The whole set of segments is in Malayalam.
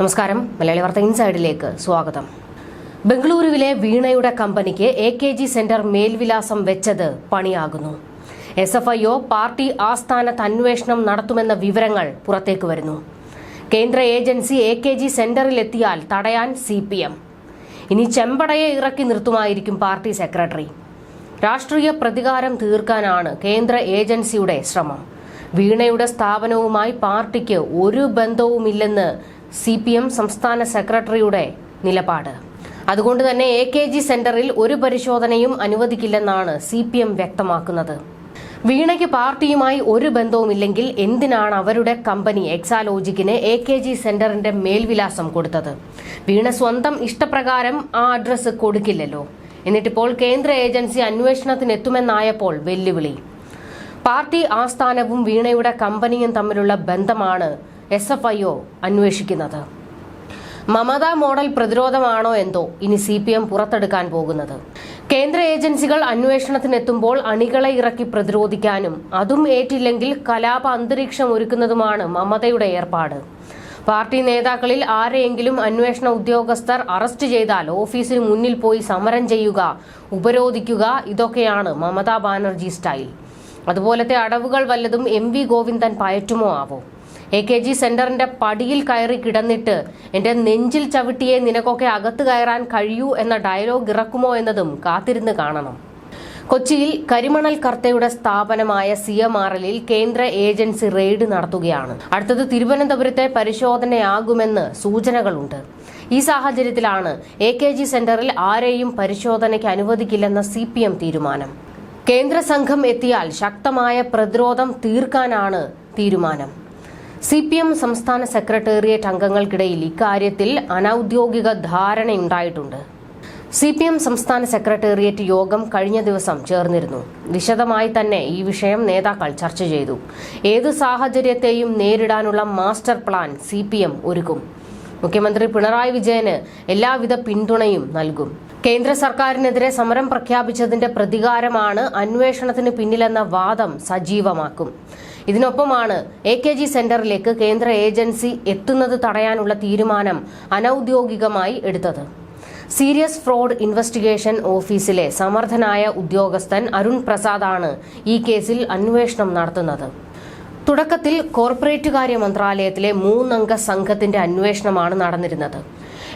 നമസ്കാരം. മലയാളി വാർത്ത ഇൻസൈഡിലേക്ക് സ്വാഗതം. ബംഗളൂരുവിലെ വീണയുടെ കമ്പനിക്ക് എ കെ ജി സെന്റർ മേൽവിലാസം വെച്ചത് പണിയാകുന്നു. S F I O party ആസ്ഥാനത്ത് അന്വേഷണം നടത്തുമെന്ന വിവരങ്ങൾ പുറത്തേക്ക് വരുന്നു. കേന്ദ്ര ഏജൻസി എ കെ ജി സെന്ററിലെത്തിയാൽ തടയാൻ സി പി എം. ഇനി ചെമ്പടയെ ഇറക്കി നിർത്തുമായിരിക്കും പാർട്ടി സെക്രട്ടറി. രാഷ്ട്രീയ പ്രതികാരം തീർക്കാനാണ് കേന്ദ്ര ഏജൻസിയുടെ ശ്രമം. വീണയുടെ സ്ഥാപനവുമായി പാർട്ടിക്ക് ഒരു ബന്ധവുമില്ലെന്ന് സി പി എം സംസ്ഥാന സെക്രട്ടറിയുടെ നിലപാട്. അതുകൊണ്ട് തന്നെ എ കെ ജി സെന്ററിൽ ഒരു പരിശോധനയും അനുവദിക്കില്ലെന്നാണ് സി പി എം വ്യക്തമാക്കുന്നത്. വീണയ്ക്ക് പാർട്ടിയുമായി ഒരു ബന്ധവുമില്ലെങ്കിൽ എന്തിനാണ് അവരുടെ കമ്പനി എക്സാലോജിക്കിന് എ കെ ജി സെന്ററിന്റെ മേൽവിലാസം കൊടുത്തത്? വീണ സ്വന്തം ഇഷ്ടപ്രകാരം ആ അഡ്രസ്സ് കൊടുക്കില്ലല്ലോ. എന്നിട്ടിപ്പോൾ കേന്ദ്ര ഏജൻസി അന്വേഷണത്തിനെത്തുമെന്നായപ്പോൾ വെല്ലുവിളി. പാർട്ടി ആസ്ഥാനവും വീണയുടെ കമ്പനിയും തമ്മിലുള്ള ബന്ധമാണ് എസ് എഫ് ഐ ഒ അന്വേഷിക്കുന്നത്. മമതാ മോഡൽ പ്രതിരോധമാണോ എന്തോ ഇനി സി പി എം പുറത്തെടുക്കാൻ പോകുന്നത്. കേന്ദ്ര ഏജൻസികൾ അന്വേഷണത്തിനെത്തുമ്പോൾ അണികളെ ഇറക്കി പ്രതിരോധിക്കാനും അതും ഏറ്റില്ലെങ്കിൽ കലാപ അന്തരീക്ഷം ഒരുക്കുന്നതുമാണ് മമതയുടെ ഏർപ്പാട്. പാർട്ടി നേതാക്കളിൽ ആരെയെങ്കിലും അന്വേഷണ ഉദ്യോഗസ്ഥർ അറസ്റ്റ് ചെയ്താൽ ഓഫീസിന് മുന്നിൽ പോയി സമരം ചെയ്യുക ഉപരോധിക്കുക ഇതൊക്കെയാണ് മമതാ ബാനർജി സ്റ്റൈൽ. അതുപോലത്തെ അടവുകൾ വല്ലതും എം വി ഗോവിന്ദൻ പയറ്റുമോ ആവോ? എ കെ ജി സെന്ററിന്റെ പടിയിൽ കയറി കിടന്നിട്ട് എന്റെ നെഞ്ചിൽ ചവിട്ടിയെ നിനക്കൊക്കെ അകത്ത് കയറാൻ കഴിയൂ എന്ന ഡയലോഗ് ഇറക്കുമോ എന്നതും കാത്തിരുന്ന് കാണണം. കൊച്ചിയിൽ കരിമണൽ കർത്തയുടെ സ്ഥാപനമായ സി എം ആർ എല്ലിൽ കേന്ദ്ര ഏജൻസി റെയ്ഡ് നടത്തുകയാണ്. അടുത്തത് തിരുവനന്തപുരത്തെ പരിശോധനയാകുമെന്ന് സൂചനകളുണ്ട്. ഈ സാഹചര്യത്തിലാണ് എ കെ ജി സെന്ററിൽ ആരെയും പരിശോധനയ്ക്ക് അനുവദിക്കില്ലെന്ന സി തീരുമാനം. കേന്ദ്ര സംഘം എത്തിയാൽ ശക്തമായ പ്രതിരോധം തീർക്കാനാണ് തീരുമാനം. സി പി എം സംസ്ഥാന സെക്രട്ടേറിയറ്റ് അംഗങ്ങൾക്കിടയിൽ ഇക്കാര്യത്തിൽ അനൌദ്യോഗിക ധാരണയുണ്ടായിട്ടുണ്ട് സി പി എം സംസ്ഥാന സെക്രട്ടേറിയറ്റ് യോഗം കഴിഞ്ഞ ദിവസം ചേർന്നിരുന്നു. വിശദമായി തന്നെ ഈ വിഷയം നേതാക്കൾ ചർച്ച ചെയ്തു. ഏത് സാഹചര്യത്തെയും നേരിടാനുള്ള മാസ്റ്റർ പ്ലാൻ സി ഒരുക്കും. മുഖ്യമന്ത്രി പിണറായി വിജയന് എല്ലാവിധ പിന്തുണയും നൽകും. കേന്ദ്ര സർക്കാരിനെതിരെ സമരം പ്രഖ്യാപിച്ചതിന്റെ പ്രതികാരമാണ് അന്വേഷണത്തിന് പിന്നിലെന്ന വാദം സജീവമാക്കും. ഇതിനൊപ്പമാണ് എ കെ ജി സെന്ററിലേക്ക് കേന്ദ്ര ഏജൻസി എത്തുന്നത് തടയാനുള്ള തീരുമാനം അനൌദ്യോഗികമായി എടുത്തത്. സീരിയസ് ഫ്രോഡ് ഇൻവെസ്റ്റിഗേഷൻ ഓഫീസിലെ സമർത്ഥനായ ഉദ്യോഗസ്ഥൻ അരുൺ പ്രസാദാണ് ഈ കേസിൽ അന്വേഷണം നടത്തുന്നത്. തുടക്കത്തിൽ കോർപ്പറേറ്റ് കാര്യ മന്ത്രാലയത്തിലെ മൂന്നംഗ സംഘത്തിന്റെ അന്വേഷണമാണ് നടന്നിരുന്നത്.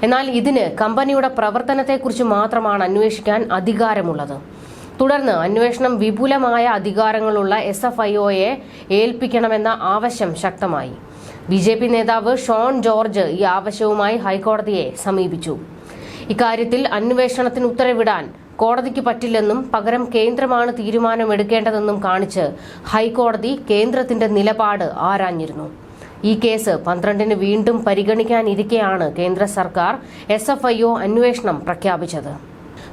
എന്നാൽ ഇതിന് കമ്പനിയുടെ പ്രവർത്തനത്തെക്കുറിച്ച് മാത്രമാണ് അന്വേഷിക്കാൻ അധികാരമുള്ളത്. തുടർന്ന് അന്വേഷണം വിപുലമായ അധികാരങ്ങളുള്ള എസ് എഫ് ഐ ഒയെ ഏൽപ്പിക്കണമെന്ന ആവശ്യം ശക്തമായി. ബി ജെ പി നേതാവ് ഷോൺ ജോർജ് ഈ ആവശ്യവുമായി ഹൈക്കോടതിയെ സമീപിച്ചു. ഇക്കാര്യത്തിൽ അന്വേഷണത്തിന് ഉത്തരവിടാൻ കോടതിക്ക് പറ്റില്ലെന്നും പകരം കേന്ദ്രമാണ് തീരുമാനമെടുക്കേണ്ടതെന്നും കാണിച്ച് ഹൈക്കോടതി കേന്ദ്രത്തിന്റെ നിലപാട് ആരാഞ്ഞിരുന്നു. ഈ കേസ് പന്ത്രണ്ടിന് വീണ്ടും പരിഗണിക്കാനിരിക്കെയാണ് കേന്ദ്ര സർക്കാർ എസ് എഫ് ഐ ഒ അന്വേഷണം പ്രഖ്യാപിച്ചത്.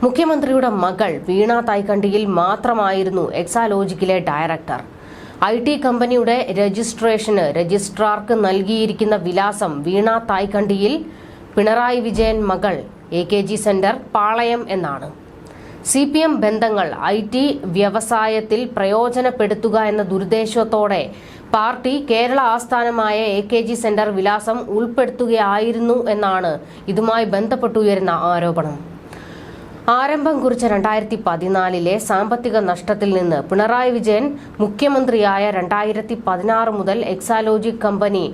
മുഖ്യമന്ത്രിയുടെ മകൾ വീണ തായ്ക്കണ്ടിയിൽ മാത്രമായിരുന്നു എക്സാലോജിക്കിലെ ഡയറക്ടർ. ഐ ടി കമ്പനിയുടെ രജിസ്ട്രേഷന് രജിസ്ട്രാർക്ക് നൽകിയിരിക്കുന്ന വിലാസം വീണ തായ്ക്കണ്ടിയിൽ പിണറായി വിജയൻ മകൾ A K G centre Palayam എന്നാണ്. സി പി എം ബന്ധങ്ങൾ ഐ ടി വ്യവസായത്തിൽ പ്രയോജനപ്പെടുത്തുക എന്ന ദുരുദ്ദേശത്തോടെ പാർട്ടി കേരള ആസ്ഥാനമായ എ കെ ജി സെന്റർ വിലാസം ഉൾപ്പെടുത്തുകയായിരുന്നു എന്നാണ് ഇതുമായി ബന്ധപ്പെട്ടുയരുന്ന ആരോപണം. ആരംഭം കുറിച്ച രണ്ടായിരത്തി പതിനാലിലെ സാമ്പത്തിക നഷ്ടത്തിൽ നിന്ന് പിണറായി വിജയൻ മുഖ്യമന്ത്രിയായ രണ്ടായിരത്തി പതിനാറ് മുതൽ എക്സാലോജിക് കമ്പനി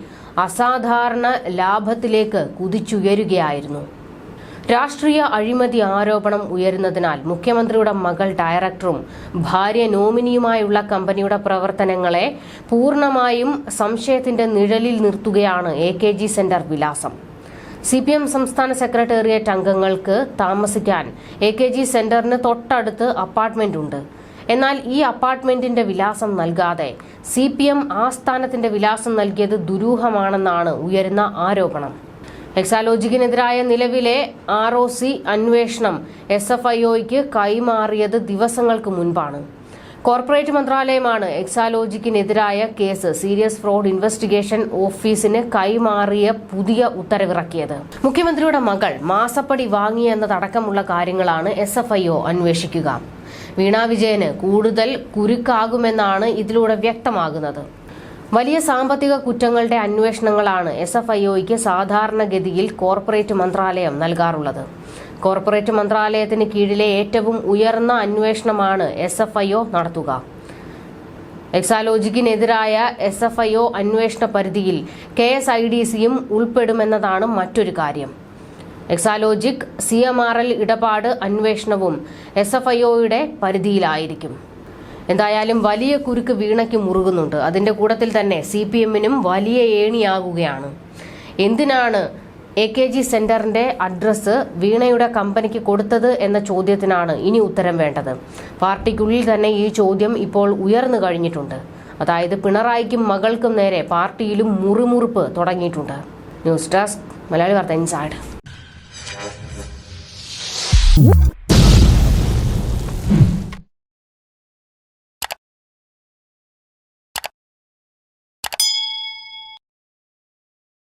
അസാധാരണ ലാഭത്തിലേക്ക് കുതിച്ചുയരുകയായിരുന്നു. രാഷ്ട്രീയ അഴിമതി ആരോപണം ഉയരുന്നതിനാൽ മുഖ്യമന്ത്രിയുടെ മകൾ ഡയറക്ടറും ഭാര്യ നോമിനിയുമായുള്ള കമ്പനിയുടെ പ്രവർത്തനങ്ങളെ പൂർണമായും സംശയത്തിന്റെ നിഴലിൽ നിർത്തുകയാണ് എ കെ ജി സെന്റർ വിലാസം. സി പി എം സംസ്ഥാന സെക്രട്ടേറിയറ്റ് അംഗങ്ങൾക്ക് താമസിക്കാൻ എ കെ ജി സെന്ററിന് തൊട്ടടുത്ത് അപ്പാർട്ട്മെന്റ് ഉണ്ട് എന്നാൽ ഈ അപ്പാർട്ട്മെന്റിന്റെ വിലാസം നൽകാതെ സി പി എം ആസ്ഥാനത്തിന്റെ വിലാസം നൽകിയത് ദുരൂഹമാണെന്നാണ് ഉയരുന്ന ആരോപണം. എക്സാലോജിക്കിനെതിരായ നിലവിലെ ആർ ഒ സി അന്വേഷണം എസ് എഫ് ഐ ഒയ്ക്ക് കൈമാറിയത് ദിവസങ്ങൾക്ക് മുൻപാണ്. കോർപ്പറേറ്റ് മന്ത്രാലയമാണ് എക്സാലോജിക്കിനെതിരായ കേസ് സീരിയസ് ഫ്രോഡ് ഇൻവെസ്റ്റിഗേഷൻ ഓഫീസിന് കൈമാറിയ പുതിയ ഉത്തരവിറക്കിയത്. മുഖ്യമന്ത്രിയുടെ മകൾ മാസപ്പടി വാങ്ങിയെന്നതടക്കമുള്ള കാര്യങ്ങളാണ് എസ് എഫ് ഐ ഒ അന്വേഷിക്കുക. വീണ വിജയന് കൂടുതൽ കുരുക്കാകുമെന്നാണ് ഇതിലൂടെ വ്യക്തമാകുന്നത്. വലിയ സാമ്പത്തിക കുറ്റങ്ങളുടെ അന്വേഷണങ്ങളാണ് എസ് എഫ് ഐ ഒക്ക് സാധാരണഗതിയിൽ കോർപ്പറേറ്റ് മന്ത്രാലയം നൽകാറുള്ളത്. കോർപ്പറേറ്റ് മന്ത്രാലയത്തിന് കീഴിലെ ഏറ്റവും ഉയർന്ന അന്വേഷണമാണ് എസ് എഫ് ഐ ഒ നടത്തുക. എക്സാലോജിക്കിനെതിരായ എസ് എഫ് ഐ ഒ അന്വേഷണ പരിധിയിൽ കെ എസ് ഐ ഡി സിയും ഉൾപ്പെടുമെന്നതാണ് മറ്റൊരു കാര്യം. Exalogic C M R L ഇടപാട് അന്വേഷണവും എസ് എഫ് ഐ ഒയുടെ പരിധിയിലായിരിക്കും. എന്തായാലും വലിയ കുരുക്ക് വീണയ്ക്ക് മുറുകുന്നുണ്ട്. അതിന്റെ കൂട്ടത്തിൽ തന്നെ സി പി എമ്മിനും വലിയ ഏണിയാകുകയാണ്. എന്തിനാണ് എ കെ ജി സെന്ററിന്റെ അഡ്രസ്സ് വീണയുടെ കമ്പനിക്ക് കൊടുത്തത് എന്ന ചോദ്യത്തിനാണ് ഇനി ഉത്തരം വേണ്ടത്. പാർട്ടിക്കുള്ളിൽ തന്നെ ഈ ചോദ്യം ഇപ്പോൾ ഉയർന്നു കഴിഞ്ഞിട്ടുണ്ട്. അതായത് പിണറായിക്കും മകൾക്കും നേരെ പാർട്ടിയിലും മുറിമുറുപ്പ് തുടങ്ങിയിട്ടുണ്ട്. ന്യൂസ് ഡെസ്ക് മലയാളി വാർത്ത ഇൻസൈഡ്.